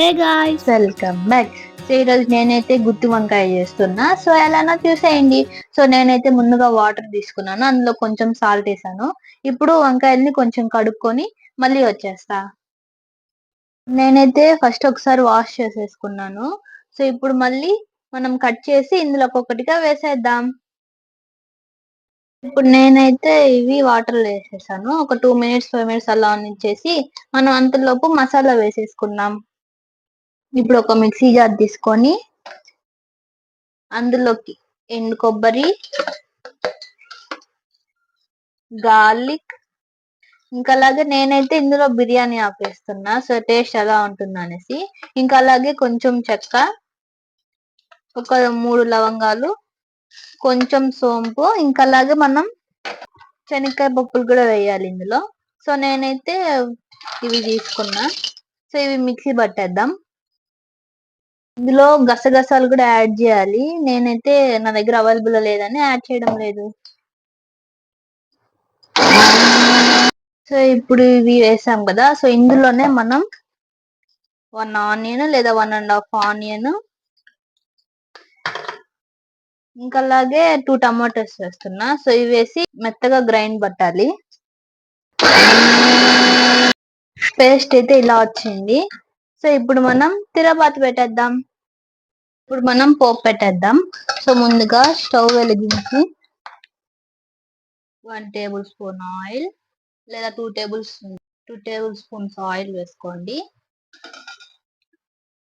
Hey guys welcome back so ఈరోజు నేనైతే గుత్తి వంకాయ చేస్తున్నా. సో ఎలానో చూసేయండి. సో నేనైతే ముందుగా వాటర్ తీసుకున్నాను. అందులో కొంచెం సాల్ట్ వేసాను. ఇప్పుడు వంకాయల్ని కొంచెం కడుక్కొని మళ్ళీ వచ్చేస్తా. నేనైతే ఫస్ట్ ఒకసారి వాష్ చేసేసుకున్నాను. సో ఇప్పుడు మళ్ళీ మనం కట్ చేసి ఇందులో ఒక్కొక్కటిగా వేసేద్దాం. ఇప్పుడు నేనైతే ఇవి వాటర్ వేసేసాను. ఒక టూ మినిట్స్ ఫైవ్ మినిట్స్ అలా ఇచ్చేసి మనం అంతలోపు మసాలా వేసేసుకుందాం. ఇప్పుడు ఒక మిక్సీ జార్ తీసుకొని అందులోకి ఎండు కొబ్బరి గార్లిక్. ఇంకా అలాగే నేనైతే ఇందులో బిర్యానీ ఆపేస్తున్నా సో టేస్ట్ ఎలా ఉంటుంది అనేసి. ఇంకా అలాగే కొంచెం చెక్క ఒక మూడు లవంగాలు కొంచెం సోంపు. ఇంకా అలాగే మనం శనక్కాయ పప్పులు కూడా వేయాలి ఇందులో. సో నేనైతే ఇవి తీసుకున్నా. సో ఇవి మిక్సీ పట్టేద్దాం. ఇందులో గసగసాలు కూడా యాడ్ చేయాలి. నేనైతే నా దగ్గర అవైలబుల్ లేదని యాడ్ చేయడం లేదు. సో ఇప్పుడు ఇవి వేసాం కదా. సో ఇందులోనే మనం వన్ ఆనియన్ లేదా వన్ అండ్ హాఫ్ ఆనియన్ ఇంకా అలాగే టూ టమాటోస్ వేస్తున్నా. సో ఇవి వేసి మెత్తగా గ్రైండ్ పట్టాలి. పేస్ట్ అయితే ఇలా వచ్చింది. సో ఇప్పుడు మనం తిరబాతు పెట్టేద్దాం. ఇప్పుడు మనం పోపు పెట్టేద్దాం. సో ముందుగా స్టవ్ వెలిగించి వన్ టేబుల్ స్పూన్ ఆయిల్ లేదా two tables two tablespoons oil వేసుకోండి.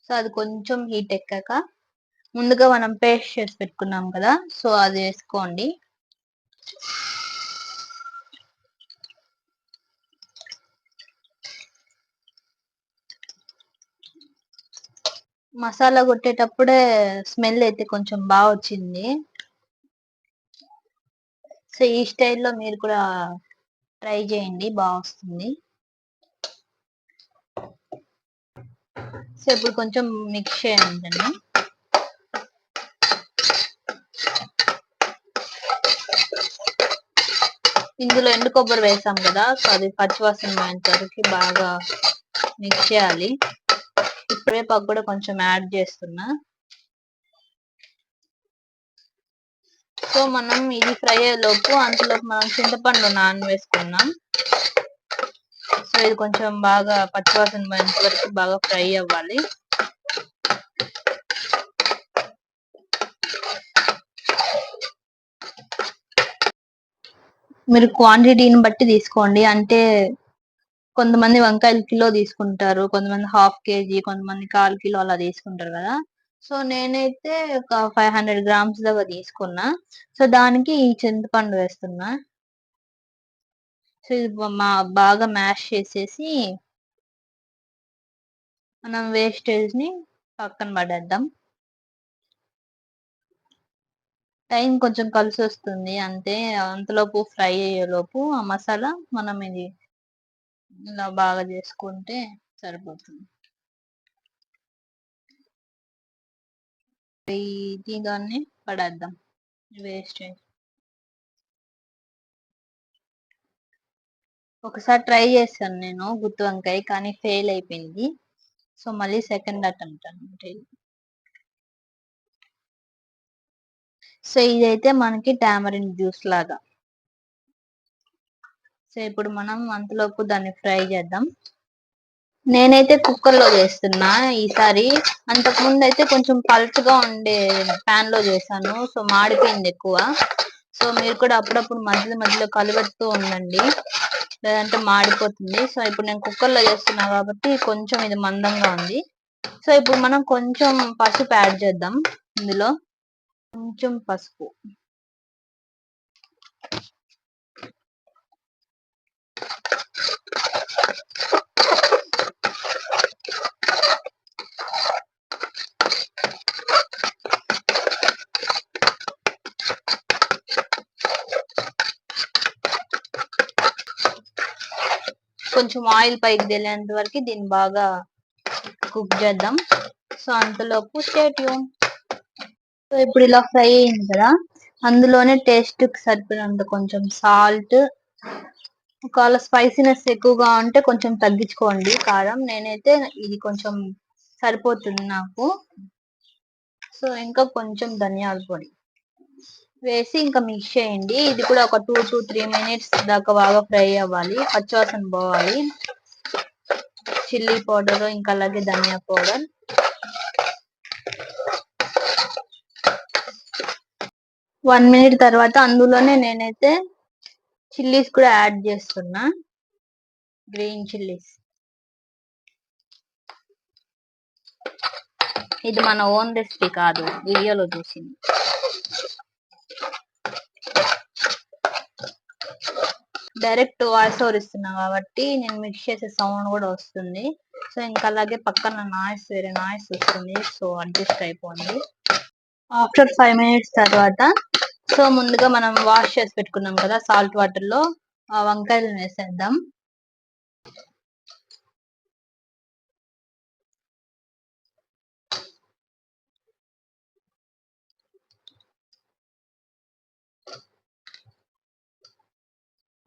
సో అది కొంచెం హీట్ ఎక్కాక ముందుగా మనం పేస్ట్ చేసి పెట్టుకున్నాం కదా సో అది వేసుకోండి. మసాలా కొట్టేటప్పుడే స్మెల్ అయితే కొంచెం బాగా వచ్చింది. సో ఈ స్టైల్లో మీరు కూడా ట్రై చేయండి బాగా వస్తుంది. సో ఇప్పుడు కొంచెం మిక్స్ చేయండి ఇందులో ఎండు కొబ్బరి వేసాం కదా సో అది పచ్చివాసన పోయేంత వరకు బాగా మిక్స్ చేయాలి. కరివేపాకు కూడా కొంచెం యాడ్ చేస్తున్నా. సో మనం ఇది ఫ్రై అయ్యేలోపు అంతలోపు మనం చింతపండు నాన్ వేసుకున్నాం సో ఇది కొంచెం బాగా పచ్చివాసన పోయేంత వరకు బాగా ఫ్రై అవ్వాలి. మీరు క్వాంటిటీని బట్టి తీసుకోండి. అంటే కొంతమంది వంకాయలు కిలో తీసుకుంటారు కొంతమంది హాఫ్ కేజీ కొంతమంది కాల్ కిలో అలా తీసుకుంటారు కదా. సో నేనైతే ఒక ఫైవ్ హండ్రెడ్ గ్రామ్స్ దాకా తీసుకున్నా. సో దానికి ఈ చింతపండు వేస్తున్నా. సో ఇది మా బాగా మ్యాష్ చేసేసి మనం వేస్టేజ్ని పక్కన పడేద్దాం. టైం కొంచెం కలిసి వస్తుంది అంతే. అంతలోపు ఫ్రై అయ్యేలోపు ఆ మసాలా మనం ఇది ఇలా బాగా చేసుకుంటే సరిపోతుంది. ఇది దాన్ని పడేద్దాం వేస్ట్ ఒకసారి ట్రై చేశాను నేను గుత్తి వంకాయ కానీ ఫెయిల్ అయిపోయింది. సో మళ్ళీ సెకండ్ అటెంప్ట్ అనమాట సో ఇదైతే మనకి టామరిన్ జ్యూస్ లాగా. సో ఇప్పుడు మనం అంతలోపు దాన్ని ఫ్రై చేద్దాం. నేనైతే కుక్కర్లో చేస్తున్నా ఈసారి. అంతకు ముందు అయితే కొంచెం పల్చగా ఉండే ప్యాన్లో చేశాను. సో మాడిపోయింది ఎక్కువ. సో మీరు కూడా అప్పుడప్పుడు మధ్యలో మధ్యలో కలబెడుతూ ఉండండి. లేదంటే మాడిపోతుంది. సో ఇప్పుడు నేను కుక్కర్లో చేస్తున్నా కాబట్టి కొంచెం ఇది మందంగా ఉంది. సో ఇప్పుడు మనం కొంచెం పసుపు యాడ్ చేద్దాం ఇందులో. కొంచెం పసుపు. కొంచెం ఆయిల్ పైకి తెలియనంత వరకు దీన్ని బాగా కుక్ చేద్దాం. సో అంతలోపు స్టేట్యూమ్ సో ఇప్పుడు ఇలా ఫ్రై అయింది కదా అందులోనే టేస్ట్ సరిపడినంత కొంచెం సాల్ట్. ఒకవేళ స్పైసీనెస్ ఎక్కువగా ఉంటే కొంచెం తగ్గించుకోండి కారం. నేనైతే ఇది కొంచెం సరిపోతుంది నాకు. సో ఇంకా కొంచెం ధనియాల పొడి. వేసి ఇంకా మిక్స్ చేయండి. ఇది కూడా ఒక టూ టు త్రీ మినిట్స్ దాకా బాగా ఫ్రై అవ్వాలి. పచ్చివాసన పోవాలి. చిల్లీ పౌడర్ ఇంకా అలాగే ధనియా పౌడర్. వన్ మినిట్ తర్వాత అందులోనే నేనైతే చిల్లీస్ కూడా యాడ్ చేస్తున్నా. Green chillies. ఇది మన ఓన్ రెసిపీ కాదు. వీడియోలో చూసింది. డైరెక్ట్ వాయిస్ ఓవర్ ఇస్తున్నా కాబట్టి నేను మిక్స్ చేసే సౌండ్ కూడా వస్తుంది. సో ఇంకా అలాగే పక్కన నాయిస్ వేరే నాయిస్ వస్తుంది. సో అడ్జస్ట్ అయిపోండి. ఆఫ్టర్ ఫైవ్ మినిట్స్ తర్వాత సో ముందుగా మనం వాష్ చేసి పెట్టుకున్నాం కదా సాల్ట్ వాటర్లో వంకాయలు వేసేద్దాం.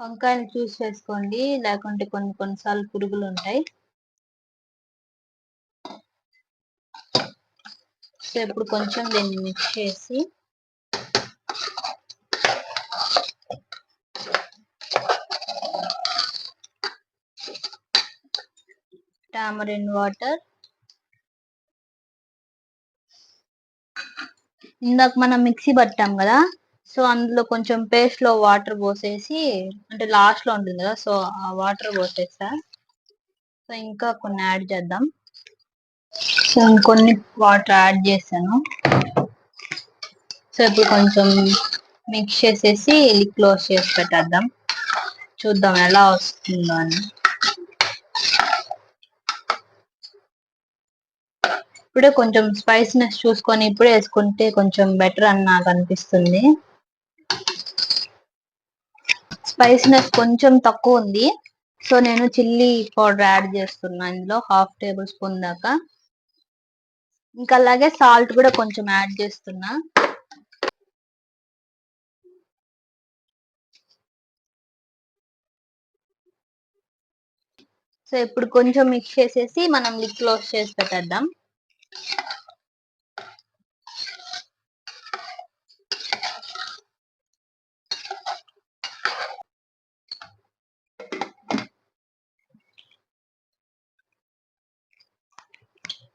వంకాయలు చూస్ చేసుకోండి. లేకుంటే కొన్ని కొన్నిసార్లు పురుగులు ఉంటాయి. సో ఇప్పుడు కొంచెం దీన్ని మిక్స్ చేసి టామరిన్ వాటర్ ఇందాక మనం మిక్సీ పట్టాం కదా? సో అందులో కొంచెం పేస్ట్లో వాటర్ పోసేసి అంటే లాస్ట్లో ఉంటుంది కదా సో ఆ వాటర్ పోసేసా సో ఇంకా కొన్ని యాడ్ చేద్దాం. సో ఇంకొన్ని వాటర్ యాడ్ చేశాను సో ఇప్పుడు కొంచెం మిక్స్ చేసేసి క్లోజ్ చేసి పెట్టేద్దాం. చూద్దాం ఎలా వస్తుందో అని. ఇప్పుడే కొంచెం స్పైసీనెస్ చూసుకొని ఇప్పుడే వేసుకుంటే కొంచెం బెటర్ అని నాకు అనిపిస్తుంది. స్పైసీనెస్ కొంచెం తక్కువ ఉంది. సో నేను చిల్లీ పౌడర్ యాడ్ చేస్తున్నా ఇందులో హాఫ్ టేబుల్ స్పూన్ దాకా. ఇంకా అలాగే సాల్ట్ కూడా కొంచెం యాడ్ చేస్తున్నా. సో ఇప్పుడు కొంచెం మిక్స్ చేసేసి మనం లిక్ క్లోజ్ చేసి పెట్టేద్దాం.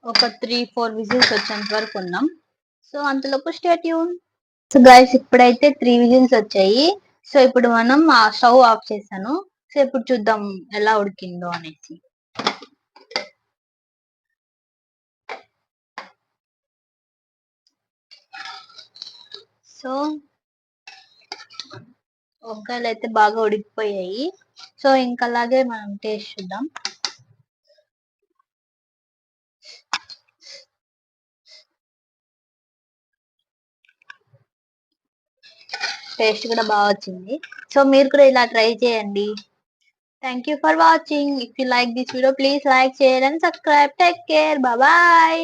ఒక త్రీ ఫోర్ విజిల్స్ వచ్చేంత వరకు ఉన్నాం. సో అంతలోపు స్టేట్ యూన్ సో గైస్ ఇప్పుడైతే త్రీ విజిల్స్ వచ్చాయి. సో ఇప్పుడు మనం ఆ స్టవ్ ఆఫ్ చేశాను. సో ఇప్పుడు చూద్దాం ఎలా ఉడికిందో అనేసి. సో వంకాయలు అయితే బాగా ఉడికిపోయాయి. సో ఇంకా అలాగే మనం టేస్ట్ చూద్దాం. టేస్ట్ కూడా బాగా వచ్చింది. సో మీరు కూడా ఇలా ట్రై చేయండి. Thank you for watching if you like this video please like share and subscribe take care bye